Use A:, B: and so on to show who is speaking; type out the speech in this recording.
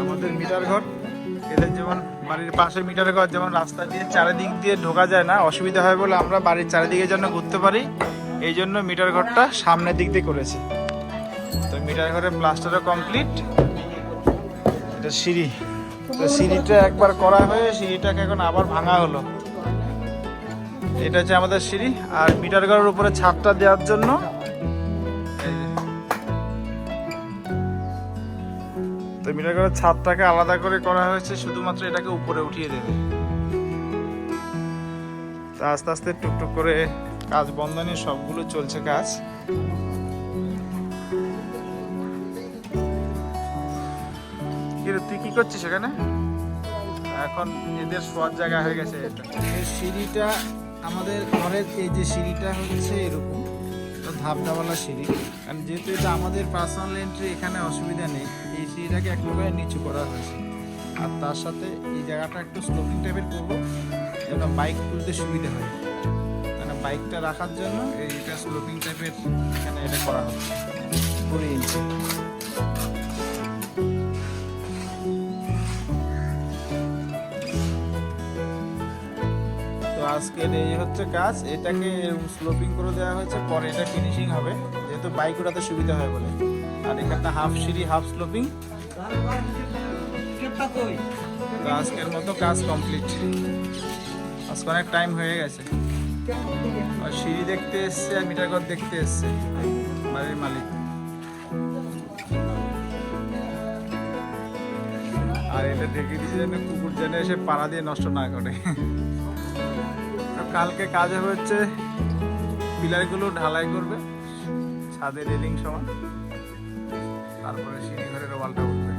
A: আমাদের মিটার ঘর। এদের যেমন বাড়ির পাশে মিটার ঘর, যেমন রাস্তা দিয়ে চারিদিক দিয়ে ঢোকা যায় না, অসুবিধা হয় বলে আমরা বাড়ির চারিদিকে জন্য ঘুরতে পারি। এই জন্য মিটার ঘরটা সামনের দিক দিয়ে করেছি। তো মিটার ঘরের প্লাস্টারও কমপ্লিট এটা সিঁড়ি। তো সিঁড়িটা একবার করা হয়ে সিঁড়িটাকে এখন আবার ভাঙা হলো। এটা হচ্ছে আমাদের সিঁড়ি। আর মিটার ঘরের উপরে ছাদটা দেওয়ার জন্য তো মিটার ঘরের ছাদটাকে আলাদা করে করা হয়েছে, শুধুমাত্র এটাকে উপরে উঠিয়ে দেবে। তো আস্তে আস্তে টুকটুক করে কাজ বন্ধ নিয়ে সবগুলো চলছে কাজ। তুই কি করছিস এখানে? এখন এদের শোয়ার জায়গা হয়ে গেছে। এটা সিঁড়িটা আমাদের ঘরের এই যে সিঁড়িটা হচ্ছে এরকম। ধাপধাওয়ালা সিঁড়ি। কারণ যেহেতু এটা আমাদের পার্সোনাল এন্ট্রি এখানে অসুবিধা নেই। এই সিঁড়িটাকে এক প্রকার নিচু করা হয়েছে। আর তার সাথে এই জায়গাটা একটু স্লোপিং টাইপের করব, যেন বাইক তুলতে সুবিধা হয়। মানে বাইকটা রাখার জন্য এইটা স্লোপিং টাইপের এখানে এটা করা হচ্ছে। কুড়ি ইঞ্চি আজকের এই হচ্ছে কাজ, এটাকে স্লোপিং করে দেওয়া হয়েছে, পরে এটা ফিনিশিং হবে, যেহেতু বাইক ওটাতে সুবিধা হয় বলে। আর এখানটা হাফ সিঁড়ি হাফ স্লোপিং আজকের মতো কাজ কমপ্লিট আজকে অনেক টাইম হয়ে গেছে। আর সিঁড়ি দেখতে এসছে আর মিটার ঘর দেখতে এসছে। বাড়ির মালিক। আর এটা ঢেকে দিয়ে যেন কুকুর যেন এসে পাড়া দিয়ে নষ্ট না করে। কালকে কাজে হচ্ছে পিলারগুলো ঢালাই করবে ছাদে রেলিং সমান তারপরে সিঁড়ি ঘরের ওয়ালটা উঠবে।